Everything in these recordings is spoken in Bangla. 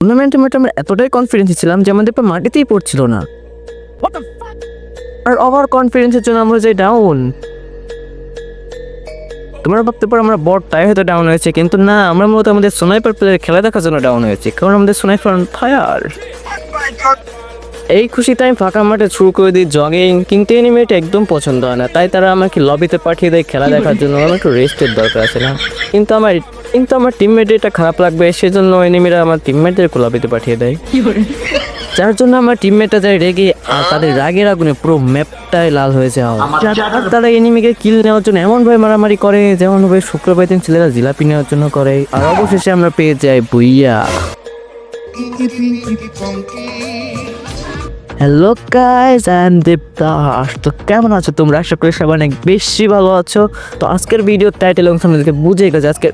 টুর্নামেন্টের মধ্যে আমরা এতটাই কনফিডেন্স ছিলাম যে আমাদের মাটিতেই পড়ছিল না। আর ওভার কনফিডেন্সের জন্য আমরা যে ডাউন তোমরা ভাবতে পারো আমরা বটটাই হয়তো ডাউন হয়েছে কিন্তু না আমরা মূলত আমাদের সোনাইপার প্লেয়ার খেলা দেখার জন্য ডাউন হয়েছে কারণ আমাদের সোনাইপার ফায়ার এই খুশিতে আমি ফাঁকা মাঠে শুরু করে দিই জগিং কিন্তু এনিমেট একদম পছন্দ হয় না তাই তারা আমাকে লবিতে পাঠিয়ে দেয় খেলা দেখার জন্য আমার একটু রেস্টের দরকার আছে না। কিন্তু আমার কিন্তু আমার টিমমেট এটা খারাপ লাগবে সেজন্য এনিমিরা আমার টিমমেটদেরকে লবিতে পাঠিয়ে দেয় যার জন্য আমার টিমমেটটা যায় রেগে আর তাদের রাগের আগুনে পুরো ম্যাপটাই লাল হয়ে যাওয়া আর তারা এনিমিকে কিল নেওয়ার জন্য এমন ভাবে মারামারি করে যেমন ভাবে শুক্রবার দিন ছেলেরা জিলাপি নেওয়ার জন্য করে আর অবশেষে আমরা পেয়ে যাই booyah hello guys and Devdas তো কেমন আছো তোমরা? আশা করি সবাই অনেক বেশি ভালো আছো। তো আজকের ভিডিও টাইটেল এবং সামনে বুঝে গেছে আজকে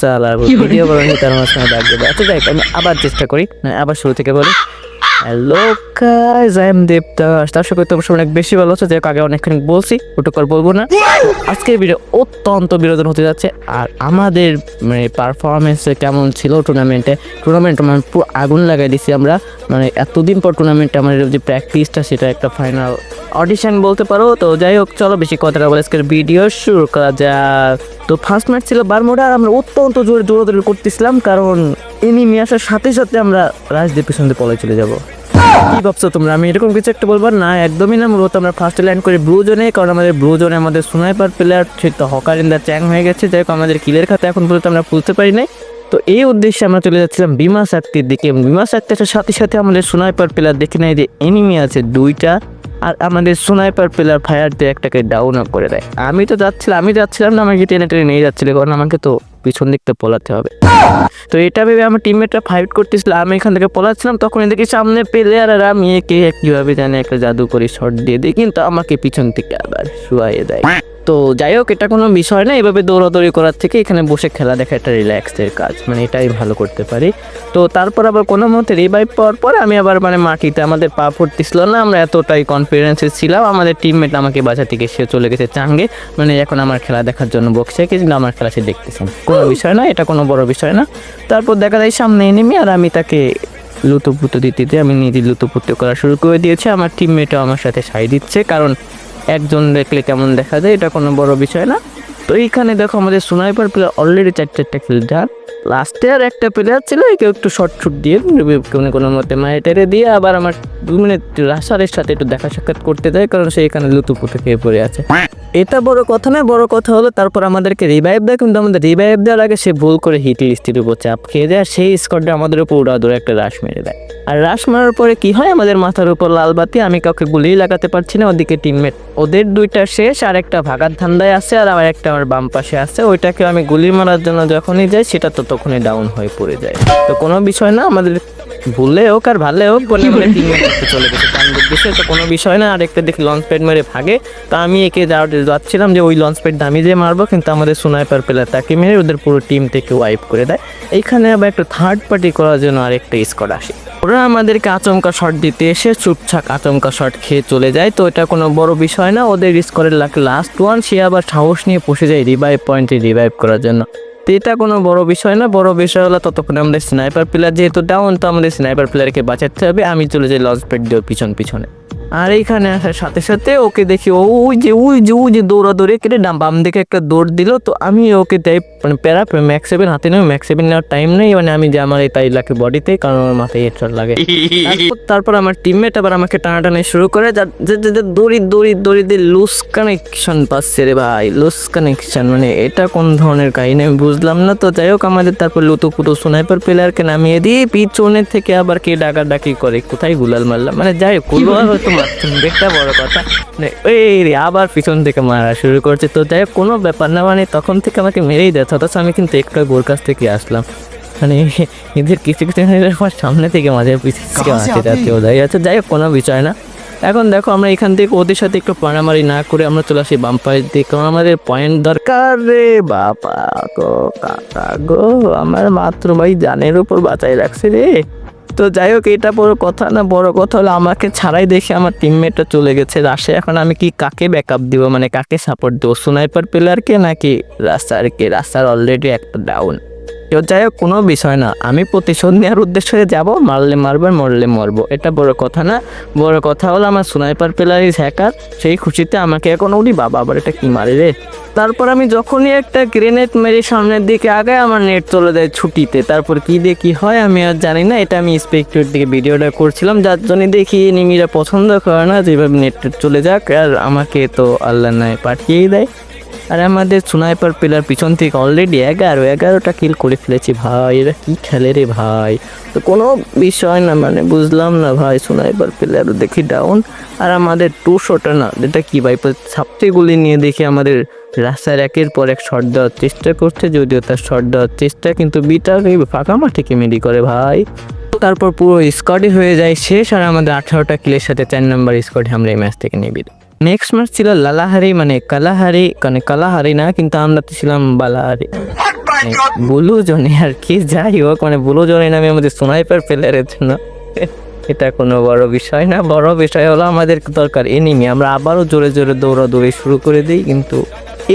সালা ভিডিও বানানি তার মাঝখানে দেবে আচ্ছা যাই আমি আবার চেষ্টা করি। না আবার শুরু থেকে বলি। Hello guys I am Devdas তার সাথে তোমরা সবাই অনেক বেশি ভালো আছো যে আগে অনেকখানি বলছি ওটা কর বলব না। আজকের ভিডিও অত্যন্ত বিনোদন হতে যাচ্ছে, আর আমাদের মানে পারফরমেন্স কেমন ছিল টুর্নামেন্টে টুর্নামেন্ট মানে পুরো আগুন লাগাই দিছি আমরা মানে এতদিন পর টুর্নামেন্টে আমাদের যে প্র্যাকটিসটা সেটা একটা ফাইনাল অডিশন বলতে পারো। তো যাই হোক, চলো বেশি কথা বলে আজকের ভিডিও শুরু করা যাক। তো ফার্স্ট ম্যাচ ছিল বারমোডা, আর আমরা অত্যন্ত জোরে দৌড়াদৌড়ি করতেছিলাম, কারণ এনিমি আসার সাথে সাথে আমরা রাজদের পিছন দিয়ে পলে চলে যাব। কি ভাবছ তোমরা? আমি এরকম কিছু একটা বলব না, একদমই না। মূলত আমরা ফার্স্টে ল্যান্ড করি ব্লু জোনে কারণ আমাদের ব্লু জোনে আমাদের স্নাইপার প্লেয়ার তো হকার ইন দ্য চ্যাং হয়ে গেছে। যাই হোক, আমাদের কিলের খাতে এখন পর্যন্ত আমরা বুঝতে পারি নাই। তো এই উদ্দেশ্যে আমরা চলে যাচ্ছিলাম বিমা শক্তির দিকে। বিমা শক্তির সাথে সাথে আমাদের স্নাইপার প্লেয়ার দেখে নেয় যে এনিমি আছে দুইটা, আর আমাদের স্নাইপার প্লেয়ার ফায়ার দিয়ে একটাকে ডাউন করে দেয়। আমি তো যাচ্ছিলাম, আমি যাচ্ছিলাম না, আমাকে টেনে টেনে নিয়ে যাচ্ছিল, কারণ আমাকে তো পিছন দিকতে পলাতে হবে। তো এটা ভেবে আমার টিমমেটরা ফাইট করতেছিল, আমি এখান থেকে পলাচ্ছিলাম, তখন এদিকে সামনে পেলে আর আমি একে কীভাবে জানি একটা জাদু করি শট দিয়ে দিই, কিন্তু আমাকে পিছন থেকে আবার শুয়াইয়ে দেয়। তো যাই হোক, এটা কোনো বিষয় না। এভাবে দৌড়াদৌড়ি করার থেকে এখানে বসে খেলা দেখা একটা রিল্যাক্সের কাজ। মানে এটাই ভালো করতে পারি। তো তারপর আবার কোনো মতে রিভাইভ পাওয়ার পরে আমি আবার মানে মাটিতে আমাদের পা ফুটতেছিল না। আমরা এতটাই কনফিডেন্সে ছিলাম। আমাদের টিমমেট আমাকে বাঁচা থেকে সে চলে গেছে চাঙ্গে। মানে এখন আমার খেলা দেখার জন্য বকছে। কিন্তু আমার খেলা সে দেখতেছেন কোনো বিষয় না, এটা কোনো বড় বিষয় না। তারপর দেখা যায় সামনে এনেমি আর আমি তাকে লুতুপুতু দিতে আমি নিজে লুতুপুতু করা শুরু করে দিয়েছি। আমার টিমমেটও আমার সাথে সাই দিচ্ছে। কারণ একজন দেখলে কেমন দেখা যায় এটা কোনো বড় বিষয় না। তো এইখানে দেখো আমাদের স্নাইপার প্লেয়ার অলরেডি চার চারটা কিল ডান লাস্টে আর একটা প্লেয়ার ছিল কেউ একটু শর্ট শুট দিয়ে কোনো কোনো মতে মায়ে টেরে দিয়ে আবার আমার দু মিনিট রাসারের সাথে একটু দেখা সাক্ষাৎ করতে দেয় কারণ সে এখানে লুতুপুতু খেয়ে পড়ে আছে। এটা বড় কথা না, বড় কথা হলো তারপর আমাদেরকে রিভাইভ দেয়, কিন্তু আমাদের রিভাইভ দেওয়ার আগে সে ভুল করে হিট লিস্টের উপর চাপ খেয়ে দেয় সেই স্কোরটা আমাদের উপর উড়া ধরে একটা রাশ মেরে দেয়। আর রাশ মারার পরে কি হয়, আমাদের মাথার উপর লাল বাতি, আমি কাউকে গুলি লাগাতে পারছি না, ওদিকে টিমমেট ওদের দুইটা শেষ, আর একটা ভাগার ধান্দায় আছে, আর আমার একটা আমার বাম পাশে আছে, ওইটাকে আমি গুলি মারার জন্য যখনই যাই, সেটা তো তখনই ডাউন হয়ে পড়ে যায়। তো কোনো বিষয় না, আমাদের ভুললে হোক আর ভালো হোক, বলে বলে টিমমেট একটা চলে গেছে। উদ্দেশ্যে তো কোনো বিষয় না। আর একটা দেখি লঞ্চ প্যাড মেরে ভাগে। তা আমি একে যাচ্ছিলাম যে ওই লঞ্চ প্যাড দামি দিয়ে মারবো, কিন্তু আমাদের সোনাইপার প্লেয়ার তাকে মেরে ওদের পুরো টিম থেকে ওয়াইপ করে দেয়। এইখানে আবার একটা থার্ড পার্টি করার জন্য আরেকটা স্কোয়াড আসে। ওরা আমাদেরকে আচমকা শট দিতে এসে চুপচাপ আচমকা শট খেয়ে চলে যায়। তো এটা কোনো বড় বিষয় না, ওদের স্কোরের লাস্ট ওয়ান সে আবার সাহস নিয়ে বসে যায় রিভাইভ পয়েন্টে রিভাইভ করার জন্য। তো এটা কোনো বড় বিষয় না, বড় বিষয় হলো ততক্ষণে আমাদের স্নাইপার প্লেয়ার যেহেতু ডাউন তো আমাদের স্নাইপার প্লেয়ারকে বাঁচাতে হবে, আমি চলে যাই লঞ্চ প্যাড দিয়ে পিছন, পিছনে। আর এইখানে আসার সাথে সাথে ওকে দেখি, ও ওই যে ওই যে ওই যে দৌড়া দৌড়ে কেটে ডাম বাম দিকে একটা দৌড় দিল। তো আমি ওকে তাই মানে প্যারা ম্যাক্স সেভেন হাতে নেই ম্যাক্স সেভেন নেওয়ার টাইম নেই মানে আমি যে আমার এই তাই লাগে বডিতে কারণ আমার মাথায় হেডশট লাগে। তারপর- আমার টিমমেট আবার আমাকে টানাটানি শুরু করে দড়ি দড়ি দড়ি, দিয়ে লুজ কানেকশন পাচ্ছে রে ভাই লুজ কানেকশন মানে এটা কোন ধরনের কাহিনী আমি বুঝলাম না। তো যাই হোক, আমাদের তারপর লুতু লুতুপুতু স্নাইপার প্লেয়ারকে নামিয়ে দিয়ে পিছনের থেকে আবার কে ডাকাডাকি করে, কোথায় গুলাল মারলাম? মানে যাই হোক হয়তো একটা বড় কথা। এই রে আবার পিছন থেকে মারা শুরু করছে। তো যাই কোনো ব্যাপার না মানে তখন থেকে আমাকে মেরেই দেয় অথচ আমি কিন্তু একটু আগে ওর কাছ থেকে আসলাম। মানে এদের কিছু কিছু আমার সামনে থেকে মাঝে পিছিয়ে যাচ্ছে ও যাই হোক কোনো বিষয় না। এখন দেখো আমরা এখান থেকে ওদের সাথে একটু পাড়ামারি না করে আমরা চলে আসি বাম পায়ের দিকে। কারণ আমাদের পয়েন্ট দরকার রে বাবা গো কাকা গো আমার মাত্র ভাই জানের উপর বাঁচাই রাখছে রে। তো যাই হোক, এটা বড় কথা না, বড় কথা হলো আমাকে ছাড়াই দেখে আমার টিমমেটটা চলে গেছে রাশে। এখন আমি কি কাকে ব্যাকআপ দিব? মানে কাকে সাপোর্ট দেবো? স্নাইপার প্লেয়ারকে নাকি রাস্তারকে রাস্তার অলরেডি একটা ডাউন তো যাই হোক কোনো বিষয় না। আমি প্রতিশোধ নেওয়ার উদ্দেশ্যে যাব, মারলে মারবে, মরলে মরবো। এটা বড় কথা না। বড় কথা হলো আমার সুনাইপার প্লেয়ারিস হ্যাকার সেই খুশিতে আমাকে এখন উনি বাবা, আবার এটা কি মারে রে? তারপর আমি যখনই একটা গ্রেনেড মেরে সামনের দিকে আগে আমার নেট চলে যায় ছুটিতে। তারপর কি দিয়ে কি হয় আমি আর জানি না। এটা আমি স্পেক্টর দিকে ভিডিওটা করছিলাম, যার জন্য দেখি নিমিরা পছন্দ করে না, যেভাবে নেট চলে যাক, আর আমাকে তো আল্লাহ নয় পাঠিয়েই দেয়। আর আমাদের সুনাইপার প্লেয়ার পিছন থেকে অলরেডি এগারো, এগারোটা কিল করে ফেলেছি ভাই। এরা কী খেলে রে ভাই? তো কোনো বিষয় না মানে বুঝলাম না ভাই সুনাইপার প্লেয়ার দেখি ডাউন আর আমাদের টু শটা না যেটা কী ভাই? গুলি নিয়ে দেখি আমাদের রাস্তার একের পর এক শট দেওয়ার চেষ্টা করছে, যদিও তার শট দেওয়ার চেষ্টা কিন্তু বিটা ফাঁকা মাঠে কেমেডি করে ভাই? তারপর পুরো স্কোয়াডই হয়ে যায় শেষ, আর আমাদের আঠারোটা কিলের সাথে চার নম্বর স্কোয়াডে আমরা এই ম্যাচ থেকে নিয়ে নেক্সট ম্যাচ ছিল লালাহারি মানে কালাহারি মানে কালাহারি না, কিন্তু আমরা তো ছিলাম বালাহারি। মানে বুলু জনে আর কি, যাই হোক মানে বুলু জনে নামে আমাদের সোনাইপার প্লেয়ারের জন্য। এটা কোনো বড় বিষয় না, বড় বিষয় হলো আমাদের দরকার এনিমি আমরা আবারও জোরে জোরে দৌড়াদৌড়ি শুরু করে দিই, কিন্তু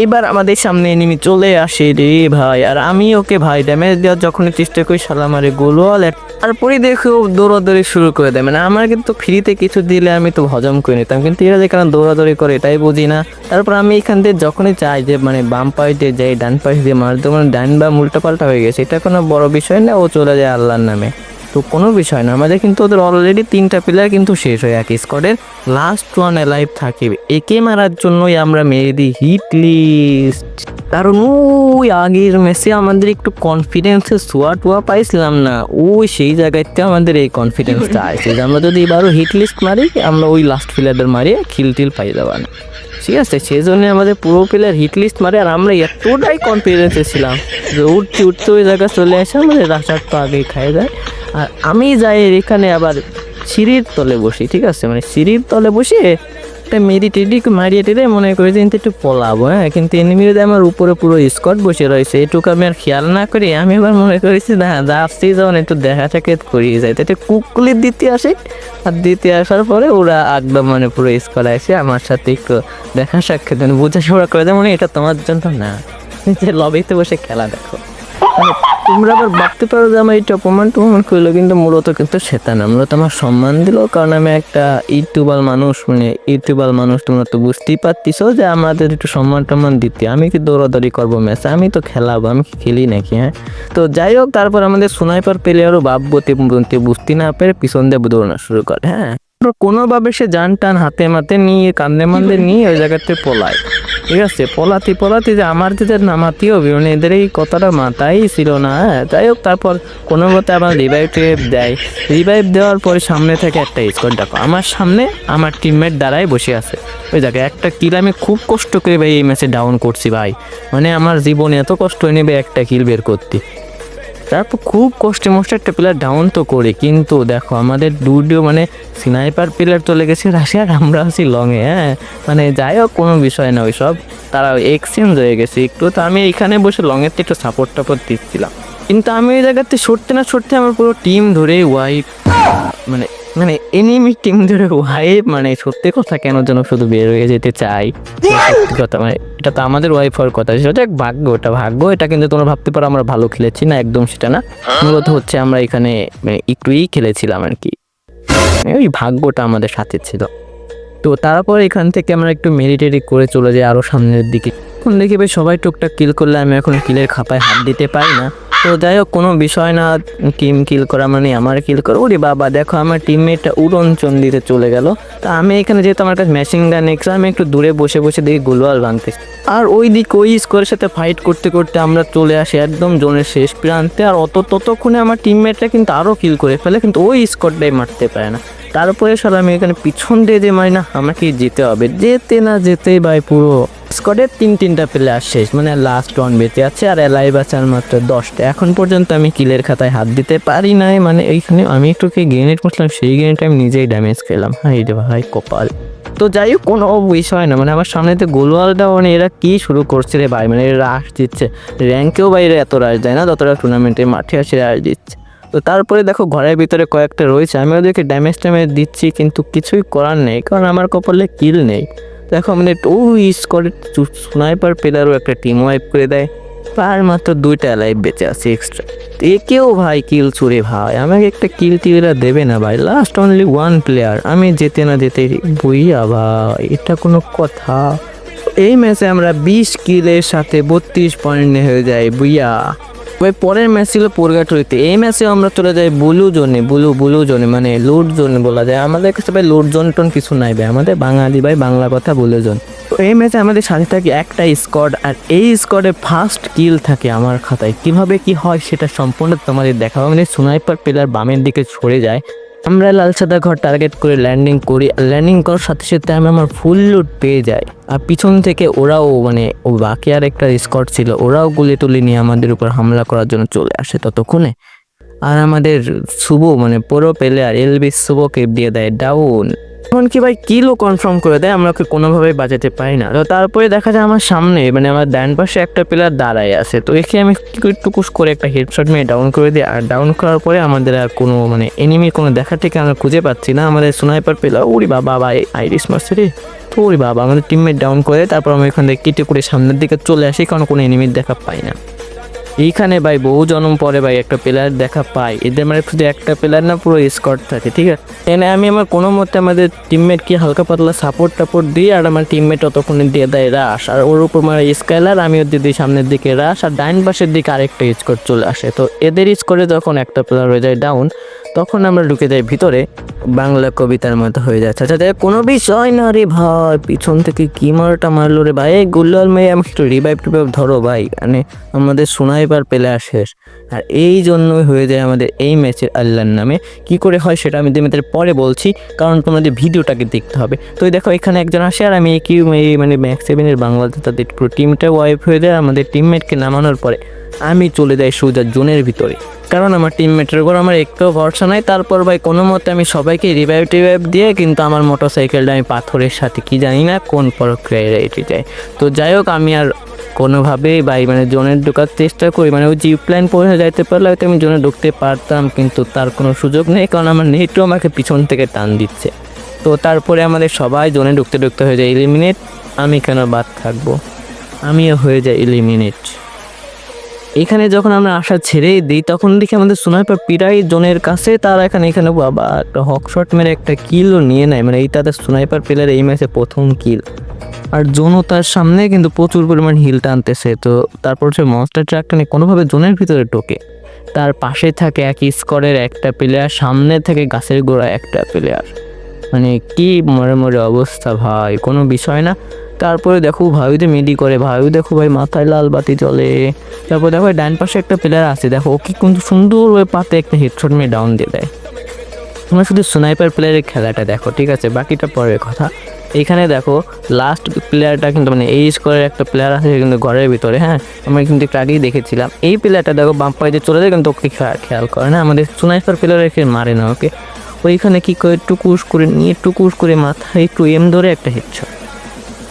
এবার আমাদের সামনে এনিমি চলে আসে রে ভাই। আর আমি ওকে ভাই ড্যামেজ দেওয়ার যখনই চেষ্টা করি সালা মারে গোলওয়াল তারপরে ও দৌড়াদৌড়ি শুরু করে দেয়। মানে আমার কিন্তু ফ্রিতে কিছু দিলে আমি তো হজম করে নিতাম, কিন্তু এরা যেখানে দৌড়াদৌড়ি করে, এটাই বুঝি না। তারপর আমি এখান থেকে যখনই চাই যে মানে বাম পাশ দিয়ে যাই, ডান পাশ দিয়ে মারতে মানে ডান বা উল্টা পাল্টা হয়ে গেছে, এটা কোনো বড় বিষয় না, ও চলে যায় আল্লাহর নামে। তো কোনো বিষয় না। আমাদের কিন্তু ওদের অলরেডি তিনটা প্লেয়ার কিন্তু শেষ হয়ে এক স্কোয়াডের লাস্ট ওয়ান লাইভ থাকে। একে মারার জন্যই আমরা মেরে দিই হিট লিস্ট কারণ ওই আগের ম্যাচে আমাদের একটু কনফিডেন্সের সোয়া টোয়া পাইছিলাম না। ওই সেই জায়গাতে আমাদের এই কনফিডেন্সটা আছে যে আমরা যদি এবারও হিট লিস্ট মারি আমরা ওই লাস্ট প্লেয়ারদের মারিয়ে খিল টিল পাই যাবা না। ঠিক আছে সেই জন্য আমাদের পুরো প্লেয়ার হিট লিস্ট মারে আর আমরা এতটাই কনফিডেন্সে ছিলাম যে উঠতে উঠতে ওই জায়গায় চলে আসে আমাদের রাশার তো আগেই খাই যায় আর আমি যাই এখানে আবার সিঁড়ির তলে বসি, ঠিক আছে? মানে সিঁড়ির তলে বসে একটা মেরি টেডি মারিয়ে টেডে মনে করি যে একটু পলাবো হ্যাঁ? কিন্তু এনিমিরে আমার উপরে পুরো স্কট বসে রয়েছে, এটুকু আমি আর খেয়াল না করি, আমি এবার মনে করেছি না যা আসতেই যখন একটু দেখা সাক্ষাৎ করিয়ে যায় তাতে কুকুলি দিতে আসে, আর দিতে আসার পরে ওরা একদম মানে পুরো স্কট আসে আমার সাথে একটু দেখা সাক্ষাৎ মানে বোঝাশোনা করে দেয় মানে এটা তোমার জন্য না। যে, লবিতে বসে খেলা দেখো। তোমরা আবার ভাবতে পারো যে আমার এটা অপমান টপমান করল, কিন্তু মূলত কিন্তু সেটা না। মূলত আমার সম্মান দিল, কারণ আমি একটা ইউটিউবার মানুষ মানে ইউটিউবার মানুষ, তোমরা তো বুঝতেই পারতিস যে আমাদের একটু সম্মান টম্মান দিতে। আমি কি দৌড়াদৌড়ি করব ম্যাচ? আমি তো খেলাবো, আমি খেলি নাকি হ্যাঁ? তো যাই হোক, তারপর আমাদের সোনাইপার প্লেয়ারও ভাববতে বুঝতে না পেরে পিছন দিয়ে দৌড়ানো শুরু করে হ্যাঁ? কোনোভাবে সে যান টান হাতে মাতে নিয়ে কান্দে মান্দে নিয়ে ওই জায়গাতে পলায়। ঠিক আছে, পলাতি পলাতি যে আমার যে নামাতি হবে এদের এই কথাটা মাথায় ছিল না হ্যাঁ? যাই হোক, তারপর কোনো মতে আমার রিভাইভ টিভাইভ দেয়। রিভাইভ দেওয়ার পরে সামনে থেকে একটা স্কোর ডাকো। আমার সামনে আমার টিমমেট দ্বারাই বসে আছে। ওই দেখে, একটা কিল আমি খুব কষ্ট করে ভাই এই ম্যাচে ডাউন করছি ভাই। মানে আমার জীবনে এত কষ্ট নেবে একটা কিল বের করতে। তারপর খুব কষ্টে মষ্টে একটা প্লেয়ার ডাউন তো করে, কিন্তু দেখো আমাদের দুডিও মানে স্নাইপার প্লেয়ার চলে গেছে রাশিয়ার আমরা আছি লংয়ে হ্যাঁ? মানে যাই হোক, কোনো বিষয় না ওই সব তারা এক্সচেঞ্জ হয়ে গেছে। একটু তো আমি এখানে বসে লংয়ের একটু সাপোর্ট টাপোর্ট দিচ্ছিলাম। কিন্তু আমি ওই জায়গাতে সরতে না সরতে আমার পুরো টিম ধরে ওয়াইপ মানে মানে এনিমি টিম ধরে ওয়াইপ মানে সত্যি কথা কেন যেন শুধু বের হয়ে যেতে চাই। কথা মানে এটা তো আমাদের ওয়াইফ হওয়ার কথা। সেটা এক ভাগ্য, এটা ভাগ্য, এটা কিন্তু তোমরা ভাবতে পারো আমরা ভালো খেলেছি না একদম সেটা না। মূলত হচ্ছে আমরা এখানে মানে একটুই খেলেছিলাম আর কি। ওই ভাগ্যটা আমাদের সাথে ছিল। তো তারপর এখান থেকে আমরা একটু মেডিটেরি করে চলে যাই আরও সামনের দিকে। এখন দেখি ভাই সবাই টুকটাক কিল করলে আমি এখন কিলের খাপায় হাত দিতে পারি না। তো যাই হোক, কোনো বিষয় না টিম কিল করা মানে আমার কিল করা। ওরে বাবা, দেখো আমার টিমমেটটা উড়ন চন্দিতে চলে গেল। তা আমি এখানে যেহেতু আমার কাছে মেশিন গান নেক্সট আমি একটু দূরে বসে বসে দেখি গোলওয়াল ভাঙতে আর ওই দিক ওই স্কোরের সাথে ফাইট করতে করতে আমরা চলে আসি একদম জোনের শেষ প্রান্তে। আর অত ততক্ষণে আমার টিমমেটরা কিন্তু আরও কিল করে ফেলে, কিন্তু ওই স্কোরটাই মারতে পারে না। তারপরে সাল আমি এখানে পিছন দিয়ে যে মারি না আমাকে যেতে হবে। যেতে না যেতেই ভাই পুরো স্কোয়াডের তিন তিনটা প্লেয়ার শেষ মানে লাস্ট ওয়ান বেঁচে আছে আর এলাই বাঁচার মাত্র দশটা। এখন পর্যন্ত আমি কিলের খাতায় হাত দিতে পারি নাই মানে এইখানে আমি একটু কি গ্রেনেড করছিলাম, সেই গ্রেনেডটা আমি নিজেই ড্যামেজ খেলাম। হাই রে ভাই, কপাল। তো যাই হোক, কোনো বিষয় না মানে আমার সামনে তো গোলওয়ালটা মানে এরা কি শুরু করছে রে ভাই? মানে এরা রাশ দিচ্ছে। র্যাঙ্কেও বাইরে এত রাশ দেয় না, যতটা টুর্নামেন্টে মাঠে আসে রাশ দিচ্ছে। তো তারপরে দেখো, ঘরের ভিতরে কয়েকটা রয়েছে আমি ওদেরকে ড্যামেজ ট্যামেজ দিচ্ছি, কিন্তু কিছুই করার নেই, কারণ আমার কপালে কিল নেই। দেখো মানে ওই স্কোয়াডের স্নাইপার প্লেয়ারও একটা টিম ওয়াইপ করে দেয়। আর মাত্র দুইটা লাইফ বেঁচে আছে এক্সট্রা একেও ভাই কিল চুরে ভাই, আমাকে একটা কিল টিলরা দেবে না ভাই। লাস্ট অনলি ওয়ান প্লেয়ার আমি যেতে না যেতে বইয়া ভাই, এটা কোনো কথা। এই ম্যাচে আমরা বিশ কিলের সাথে বত্রিশ পয়েন্ট হয়ে যাই বুইয়া। ভাই, পরের ম্যাচ ছিল পোরগাটুরিতে এই ম্যাচে আমরা চলে যাই ব্লু জোনে ব্লু ব্লু জোনে মানে লুট জোনে বলা যায়। আমাদের কাছে ভাই লুট জোন টোন কিছু নাই ভাই। আমাদের বাঙালি ভাই বাংলা কথা ব্লু জোন তো এই ম্যাচে আমাদের সাথে থাকে একটা স্কোয়াড আর এই স্কোয়াডে ফার্স্ট কিল থাকে আমার খাতায়। কীভাবে কি হয় সেটা সম্পূর্ণ তোমাদের দেখাবো। মানে সুনাইপার প্লেয়ার বামের দিকে ছড়ে যায়। আমরা লাল সাদা ঘর টার্গেট করে ল্যান্ডিং করি। আর ল্যান্ডিং করার সাথে সাথে আমি আমার ফুল লুট পেয়ে যাই। আর পিছন থেকে ওরাও মানে ও বাকি আর একটা স্কট ছিল, ওরাও গুলি তুলি নিয়ে আমাদের উপর হামলা করার জন্য চলে আসে ততক্ষণে। আর আমাদের শুভ মানে পুরো পেলে আর এলবি শুভকে দিয়ে দেয় ডাউন এমনকি ভাই কিলও কনফার্ম করে দেয়, আমরা ওকে কোনোভাবেই বাঁচাতে পারি না। তো তারপরে দেখা যায় আমার সামনে মানে আমার ডান পাশে একটা প্লেয়ার দাঁড়ায় আছে। তো একে আমি টুকুস করে একটা হেডশট মেয়ে ডাউন করে দিই। আর ডাউন করার পরে আমাদের আর কোনো মানে এনিমির কোনো দেখা থেকে আমরা খুঁজে পাচ্ছি না। আমাদের স্নাইপার প্লেয়ার ওরি বাবা বাবা আইরিস মারছে তো ওরি বাবা। আমাদের টিমমেট ডাউন করে, তারপর আমি এখান থেকে কেটে করে সামনের দিকে চলে আসি, কারণ কোনো এনিমির দেখা পাই না। এইখানে ভাই বহু জন্ম পরে ভাই একটা প্লেয়ার দেখা পাই। এদের মানে শুধু একটা প্লেয়ার না, পুরো স্কট থাকে, ঠিক আছে? এনে আমি আমার কোনো মতে আমাদের টিমমেটকে হালকা পাতলা সাপোর্ট টাপোর্ট দিই, আর আমার টিমমেট অতক্ষণে দিয়ে দেয় রাশ আর ওর উপর মানে স্কাইলার আমিও দিয়ে দিই সামনের দিকে রাশ আর ডাইন পাশের দিকে আরেকটা স্কোর চলে আসে। তো এদের স্কোরে যখন একটা প্লেয়ার হয়ে যায় ডাউন তখন আমরা ঢুকে যাই ভিতরে, বাংলা কবিতার মতো হয়ে যাচ্ছে। আচ্ছা কোনো বিষয় না রে ভাই, পিছন থেকে কি মারটা মারলো রে ভাই? গুল্লাল মেয়ে আমাকে একটু রিভাইভ টিভাইভ ধরো ভাই মানে আমাদের সোনাইবার প্লেয়ার শেষ। আর এই জন্যই হয়ে যায় আমাদের এই ম্যাচের আল্লাহর নামে। কি করে হয় সেটা আমি তোমাদের পরে বলছি, কারণ তোমাদের ভিডিওটাকে দেখতে হবে। তো দেখো, এখানে একজন আসে আর আমি কি মানে ম্যাক্স সেভেনের বাংলাতে তাদের পুরো টিমটা ওয়াইপ হয়ে যায়, আমাদের টিমমেটকে নামানোর পরে আমি চলে যাই সোজা জোনের ভিতরে। কারণ আমার টিমমেটের উপর আমার একটু ভরসা নাই। তারপর ভাই, কোনো মতে আমি সবাইকে রিভাইভ টিভাইভ দিয়ে কিন্তু আমার মোটর সাইকেলটা আমি পাথরের সাথে কি জানি না কোন প্রক্রিয়ায় রেটে যায় তো যাই হোক, আমি আর কোনোভাবেই ভাই মানে জোনের ঢোকার চেষ্টা করি। মানে ওই জিপ লাইন পৌঁছে যাইতে পারলে হয়তো আমি জোনে ঢুকতে পারতাম, কিন্তু তার কোনো সুযোগ নেই। কারণ আমার নেটও আমাকে পিছন থেকে টান দিচ্ছে। তো তারপরে আমাদের সবাই জোনে ঢুকতে ঢুকতে হয়ে যায় ইলিমিনেট আমি কেন বাদ থাকব? আমিও হয়ে যাই ইলিমিনেট এখানে যখন আমরা আশা ছেড়ে দিই, তখন দেখি আমাদের সুনাইপার পিরাই জোনের কাছে, তারা এখানে এখানে বাবা, একটা হকশট মেরে একটা কিলও নিয়ে নেয়। মানে এই তাদের সুনাইপার প্লেয়ার এই ম্যাচে প্রথম কিল আর জোনও তার সামনে কিন্তু প্রচুর পরিমাণ হিল টানতেছে। তো তারপর সে মনস্টার ট্রাকটা নিয়ে কোনোভাবে জোনের ভিতরে ঢোকে। তার পাশে থাকে এক স্কোরের একটা প্লেয়ার সামনে থেকে গাছের গোড়া একটা প্লেয়ার মানে কি মরে মরে অবস্থা ভাই, কোনো বিষয় না। তারপরে দেখো ভাইতে মিডি করে ভাইও দেখো ভাই মাথায় লাল বাতি চলে তারপর দেখো ডান পাশে একটা প্লেয়ার আছে, দেখো, ও কি কিন্তু সুন্দর ওই পাতে একটা হেডশট মেয়ে ডাউন দিয়ে দেয়। তোমরা শুধু স্নাইপার প্লেয়ারের খেলাটা দেখো, ঠিক আছে? বাকিটা পরের কথা। এইখানে দেখো লাস্ট প্লেয়ারটা কিন্তু মানে এই স্কোরের একটা প্লেয়ার আছে কিন্তু ঘরের ভিতরে হ্যাঁ? আমরা কিন্তু একটু আগেই দেখেছিলাম। এই প্লেয়ারটা দেখো, বাম পায়ে চলে যায়, কিন্তু ওকে খেয়া- খেয়াল করে না। আমাদের স্নাইপার একে মারে না, ওকে। ওইখানে কী করে টুকুস করে, নিয়ে টুকুস করে মাথায় একটু এম ধরে একটা হেডশট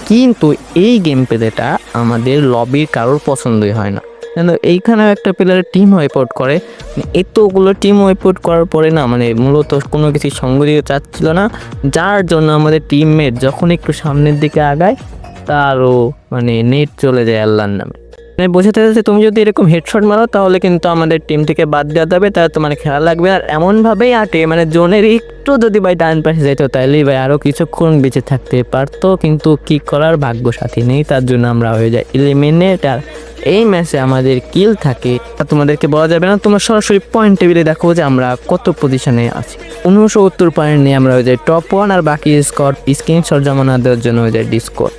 কিন্তু এই গেম প্লেটা আমাদের লবির কারোর পছন্দই হয় না। কেন এইখানেও একটা প্লেয়ারে টিম ওয়াইপ আউট করে। মানে এতগুলো টিম ওয়াইপ আউট করার পরে না মানে মূলত কোনো কিছু সঙ্গ দিতে চাচ্ছিল না। যার জন্য আমাদের টিমমেট যখন একটু সামনের দিকে আগায়, তারও মানে নেট চলে যায় আল্লাহর নামে। মানে বোঝাতে যাচ্ছে তুমি যদি এরকম হেডশট মারো, তাহলে কিন্তু আমাদের টিম থেকে বাদ দেওয়া যাবে, তাহলে তোমার খেলা লাগবে। আর এমনভাবেই আটে মানে জোনের একটু যদি ভাই ডান পাশে যাইতো তাহলেই ভাই আরও কিছুক্ষণ বেঁচে থাকতে পারতো। কিন্তু কি করার ভাগ্য সাথী নেই, তার জন্য আমরা হয়ে যাই এলিমিনেট আর এই ম্যাচে আমাদের কিল থাকে। তা তোমাদেরকে বলা যাবে না, তোমরা সরাসরি পয়েন্ট টেবিলে দেখো যে আমরা কত পজিশনে আছি। উনসত্তর পয়েন্ট নিয়ে আমরা হয়ে যাই টপ ওয়ান আর বাকি স্কোর স্ক্রিনশট জমা না দেওয়ার জন্য হয়ে যায় ডিসকোর